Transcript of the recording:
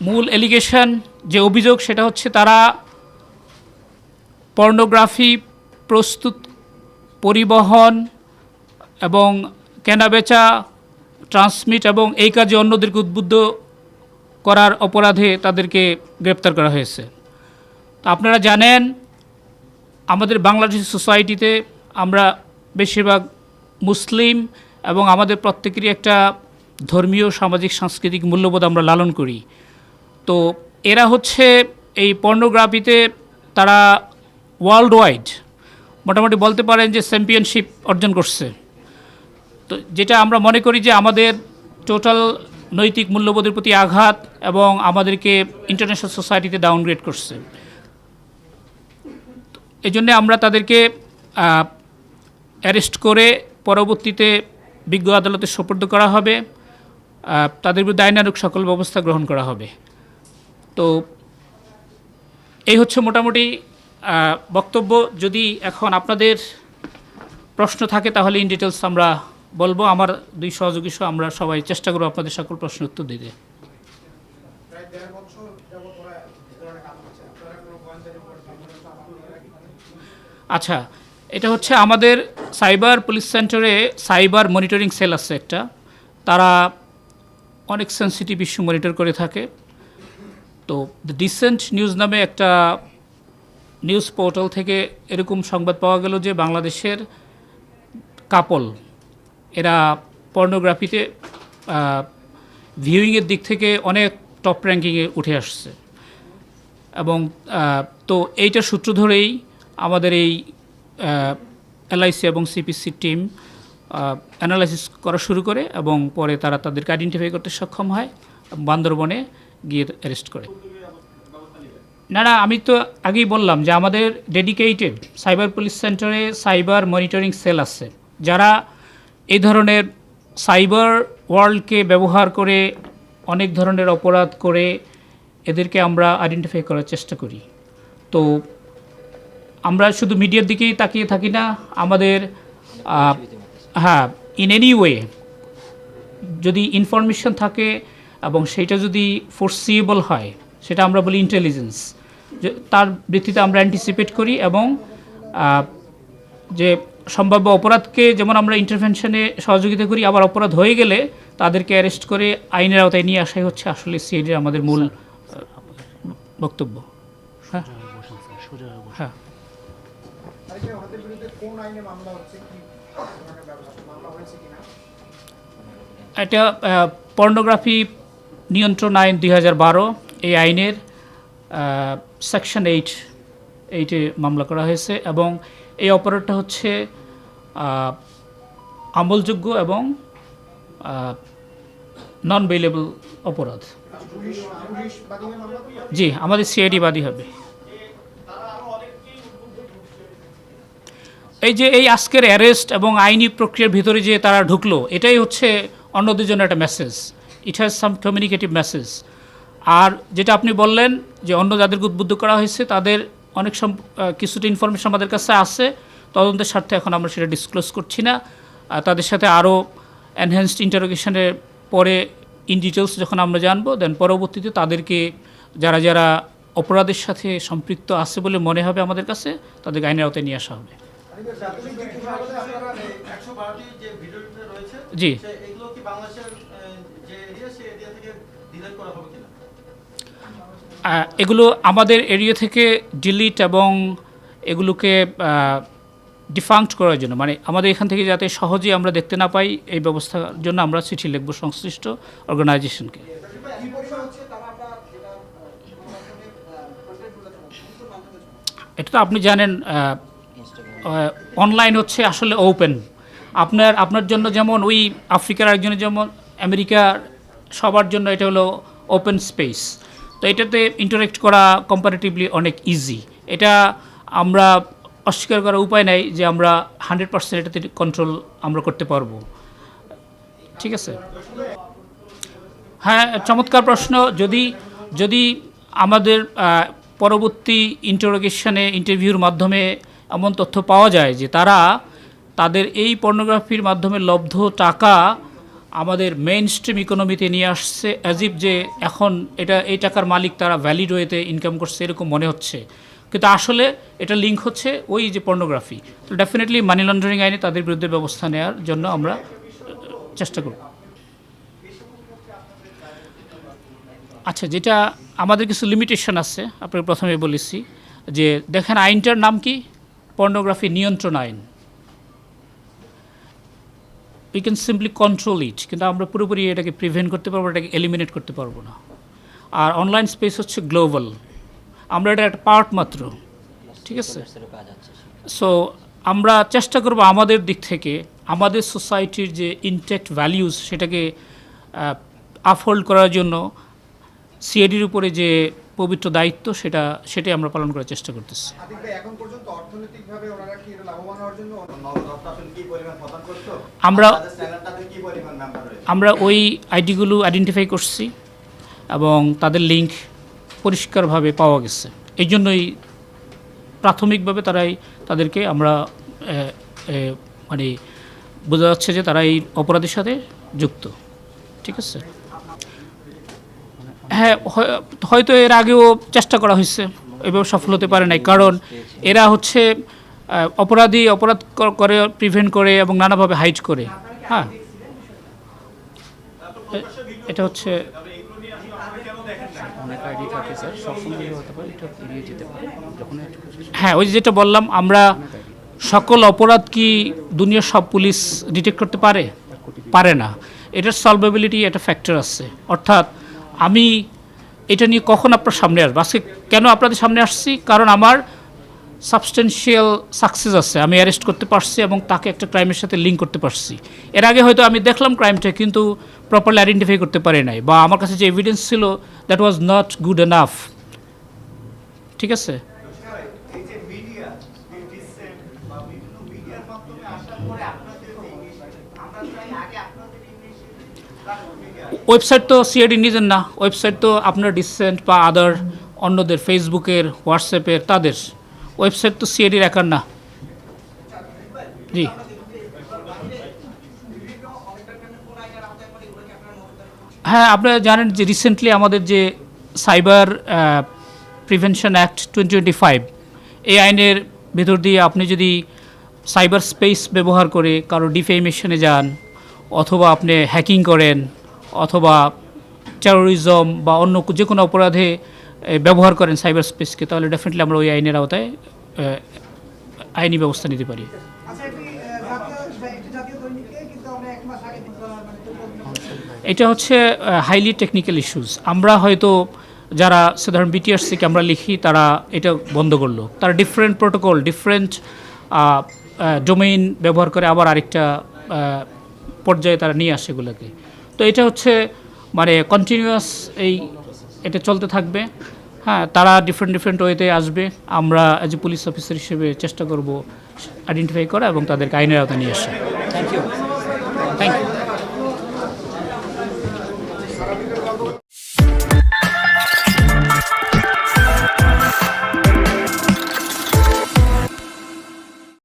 মূল এলিগেশন যে অভিযোগ, সেটা হচ্ছে তারা পর্নোগ্রাফি প্রস্তুত পরিবহন এবং কেনাবেচা ট্রান্সমিট এবং এই কাজে অন্যদেরকে উদ্বুদ্ধ করার অপরাধে তাদেরকে গ্রেপ্তার করা হয়েছে। তো আপনারা জানেন, আমাদের বাংলাদেশ সোসাইটিতে আমরা বেশিরভাগ মুসলিম এবং আমাদের প্রত্যেকেরই একটা ধর্মীয়, সামাজিক, সাংস্কৃতিক মূল্যবোধ আমরা লালন করি। তো এরা হচ্ছে এই পর্নোগ্রাফিতে তারা ওয়ার্ল্ড ওয়াইড মোটামুটি বলতে পারেন যে চ্যাম্পিয়নশিপ অর্জন করছে। তো যেটা আমরা মনে করি যে আমাদের টোটাল নৈতিক মূল্যবোধের প্রতি আঘাত এবং আমাদেরকে ইন্টারন্যাশনাল সোসাইটিতে ডাউনগ্রেড করছে। এই জন্যে আমরা তাদেরকে অ্যারেস্ট করে পরবর্তীতে বিজ্ঞ আদালতে সোপর্দ করা হবে। তাদের বিরুদ্ধে আইনানুক সকল ব্যবস্থা গ্রহণ করা হবে। তো এই হচ্ছে মোটামুটি বক্তব্য। যদি এখন আপনাদের প্রশ্ন থাকে, তাহলে ইন ডিটেলস আমরা বলব। আমার দুই সহযোগী সহ আমরা সবাই চেষ্টা করব আপনাদের সকল প্রশ্ন উত্তর দিতে। আচ্ছা এটা হচ্ছে আমাদের সাইবার পুলিশ সেন্টারে সাইবার মনিটরিং সেল আছে একটা। তারা অনেক সেন্সিটিভ ইস্যু মনিটর করে থাকে। তো ডিসেন্ট নিউজ নামে একটা নিউজ পোর্টাল থেকে এরকম সংবাদ পাওয়া গেল যে বাংলাদেশের কাপল এরা পর্নোগ্রাফিতে ভিউইংয়ের দিক থেকে অনেক টপ র্যাঙ্কিংয়ে উঠে আসছে। এবং তো এইটার সূত্র ধরেই আমাদের এই এলআইসি এবং সিপিসি টিম অ্যানালাইসিস করা শুরু করে এবং পরে তারা তাদেরকে আইডেন্টিফাই করতে সক্ষম হয় বান্দরবনে। গিয়ে অ্যারেস্ট করে। না না, আমি তো আগেই বললাম যে আমাদের ডেডিকেটেড সাইবার পুলিশ সেন্টারে সাইবার মনিটরিং সেল আছে। যারা এই ধরনের সাইবার ওয়ার্ল্ডকে ব্যবহার করে অনেক ধরনের অপরাধ করে, এদেরকে আমরা আইডেন্টিফাই করার চেষ্টা করি। তো আমরা শুধু মিডিয়ার দিকেই তাকিয়ে থাকি না, আমাদের হ্যাঁ ইন এনি ওয়ে যদি ইনফরমেশন থাকে এবং সেটা যদি ফোরসিয়েবল হয়, সেটা আমরা বলি ইন্টেলিজেন্স তার ভিত্তিতে আমরা অ্যান্টিসিপেট করি এবং যে সম্ভাব্য অপরাধকে যেমন আমরা ইন্টারভেনশনে সহযোগিতা করি, আবার অপরাধ হয়ে গেলে তাদেরকে অ্যারেস্ট করে আইনের আওতায় নিয়ে আসাই হচ্ছে আসলে সিআইডির আমাদের মূল বক্তব্য। হ্যাঁ? হ্যাঁ। এটা পর্নোগ্রাফি নিয়ন্ত্রণ আইন দুই হাজার বারো, এই আইনের সেকশন এইট এইটে মামলা করা হয়েছে এবং এই অপরাধটা হচ্ছে আমলযোগ্য এবং নন বেলেবল অপরাধ। জি, আমাদের সিআইডি বাদী হবে। এই যে এই আজকের অ্যারেস্ট এবং আইনি প্রক্রিয়ার ভিতরে যে তারা ঢুকলো, এটাই হচ্ছে অন্যদের জন্য একটা message it has some communicative message আর যেটা আপনি বললেন যে অন্য যাদেরকে উদ্বুদ্ধ করা হয়েছে তাদের অনেক সম কিছুটা ইনফরমেশন আমাদের কাছে আছে। তদন্তের স্বার্থে এখন আমরা সেটা ডিসক্লোজ করছি না। আর তাদের সাথে আরও এনহ্যান্সড ইন্টারোগেশনের পরে ইন ডিটেলস যখন আমরা জানব দেন পরবর্তীতে তাদেরকে যারা যারা অপরাধের সাথে সম্পৃক্ত আছে বলে মনে হবে আমাদের কাছে তাদেরকে আইনের আওতায় নিয়ে আসা হবে। জি। এগুলো আমাদের এরিয়া থেকে ডিলিট এবং এগুলোকে ডিফাংক্ট করার জন্য। মানে আমাদের এখান থেকে যাতে সহজেই আমরা দেখতে না পাই, এই ব্যবস্থার জন্য আমরা চিঠি লিখব সংশ্লিষ্ট অর্গানাইজেশনকে। এটা তো আপনি জানেন অনলাইন হচ্ছে আসলে ওপেন আপনার আপনার জন্য যেমন ওই আফ্রিকার একজনের যেমন, আমেরিকার সবার জন্য এটা হলো ওপেন স্পেস তো এটাতে ইন্টারেক্ট করা কম্পারেটিভলি অনেক ইজি এটা আমরা অস্বীকার করার উপায় নাই যে আমরা হান্ড্রেড পার্সেন্ট এটাতে কন্ট্রোল আমরা করতে পারব। ঠিক আছে? হ্যাঁ চমৎকার প্রশ্ন। যদি যদি আমাদের পরবর্তী ইন্টারোগেশনে ইন্টারভিউর মাধ্যমে এমন তথ্য পাওয়া যায় যে তারা তাদের এই পর্নোগ্রাফির মাধ্যমে লব্ধ টাকা আমাদের মেইন স্ট্রিম ইকোনমিতে নিয়ে আসছে অ্যাজ ইফ যে এখন এটা, এই টাকার মালিক তারা ভ্যালিড ওয়েতে ইনকাম করছে, এরকম মনে হচ্ছে। কিন্তু আসলে এটা লিঙ্ক হচ্ছে ওই যে পর্নোগ্রাফি তো ডেফিনেটলি মানি লন্ডারিং আইনে তাদের বিরুদ্ধে ব্যবস্থা নেওয়ার জন্য আমরা চেষ্টা করব। আচ্ছা যেটা আমাদের কিছু লিমিটেশন আছে, আপনাকে প্রথমে বলেছি, যে দেখেন আইনটার নাম কি? পর্নোগ্রাফি নিয়ন্ত্রণ আইন। We can simply control it কিন্তু আমরা পুরোপুরি এটাকে প্রিভেন্ট করতে পারব, এটাকে এলিমিনেট করতে পারব না। আর অনলাইন স্পেস হচ্ছে গ্লোবাল আমরা এটা একটা পার্ট মাত্র, ঠিক আছে? সো আমরা চেষ্টা করব আমাদের দিক থেকে, আমাদের সোসাইটির যে ইনটেক্ট ভ্যালিউজ সেটাকে আফহোল্ড করার জন্য সিএডির উপরে যে পবিত্র দায়িত্ব সেটা সেটাই আমরা পালন করার চেষ্টা করতেছি। আমরা- আমরা ওই আইডিগুলো আইডেন্টিফাই করছি এবং তাদের লিঙ্ক পরিষ্কারভাবে পাওয়া গেছে। এই জন্যই প্রাথমিকভাবে তারাই তাদেরকে আমরা মানে বোঝা যাচ্ছে যে তারা এই অপরাধের সাথে যুক্ত। ঠিক আছে? হ্যাঁ হয়- হয়তো এর আগেও চেষ্টা করা হয়েছে এভাবে সফল হতে পারে নাই। কারণ এরা হচ্ছে অপরাধী, অপরাধ করে প্রিভেন্ট করে এবং নানাভাবে হাইট করে। হ্যাঁ। এটা হচ্ছে হ্যাঁ ওই যেটা বললাম, আমরা সকল অপরাধ কি দুনিয়ার সব পুলিশ ডিটেক্ট করতে পারে? পারে না। এটার সলভেবিলিটি একটা ফ্যাক্টর আছে। অর্থাৎ আমি এটা নিয়ে কখন আপনার সামনে আসব? আজকে কেন আপনাদের সামনে আসছি? কারণ আমার সাবস্টেন্সিয়াল সাকসেস আছে। আমি অ্যারেস্ট করতে পারছি এবং তাকে একটা ক্রাইমের সাথে লিঙ্ক করতে পারছি। এর আগে হয়তো আমি দেখলাম ক্রাইমটা কিন্তু প্রপারলি আইডেন্টিফাই করতে পারি নাই বা আমার কাছে যে এভিডেন্স ছিল that was not good enough ঠিক আছে এই যে মিডিয়া ডিসেন্ট বা বিভিন্ন মিডিয়ার মাধ্যমে আসার পরে আপনাদের যে ইংলিশ আমরা চাই আগে আপনাদের ইংলিশ মিডিয়া ওয়েবসাইট তো সিআইডি নিজের না ওয়েবসাইট তো আপনার ডিসেন্ট বা আদার অন্যদের ফেসবুকের, হোয়াটসঅ্যাপের, তাদের। ওয়েবসাইট তো সিআইডির একার না। জি। হ্যাঁ আপনারা জানেন যে রিসেন্টলি আমাদের যে cyber prevention act twenty twenty five এই আইনের ভেতর দিয়ে আপনি যদি সাইবার স্পেস ব্যবহার করে কারও ডিফেমেশনে যান, অথবা আপনি হ্যাকিং করেন অথবা টেরোরিজম বা অন্য যে কোনো অপরাধে ব্যবহার করেন সাইবার স্পেসকে তাহলে ডেফিনেটলি আমরা ওই আইনের আওতায় আইনি ব্যবস্থা নিতে পারি। আচ্ছা মানে দুর্বল এটা হচ্ছে হাইলি টেকনিক্যাল ইস্যুস আমরা হয়তো যারা সাধারণ বিটিআরস থেকে আমরা লিখি তারা এটা বন্ধ করল। তারা ডিফারেন্ট প্রোটোকল ডিফারেন্ট ডোমেইন ব্যবহার করে আবার আরেকটা পর্যায়ে তারা নিয়ে আসে এগুলোকে। তো এটা হচ্ছে মানে কন্টিনিউয়াস এই এটা চলতে থাকবে। হ্যাঁ তারা ডিফারেন্ট ডিফারেন্ট ওয়েতে আসবে। আমরা অ্যাজ এ পুলিশ অফিসার হিসেবে চেষ্টা করব আইডেন্টিফাই করা এবং তাদেরকে আইনের আওতায় নিয়ে আসা। Thank you thank you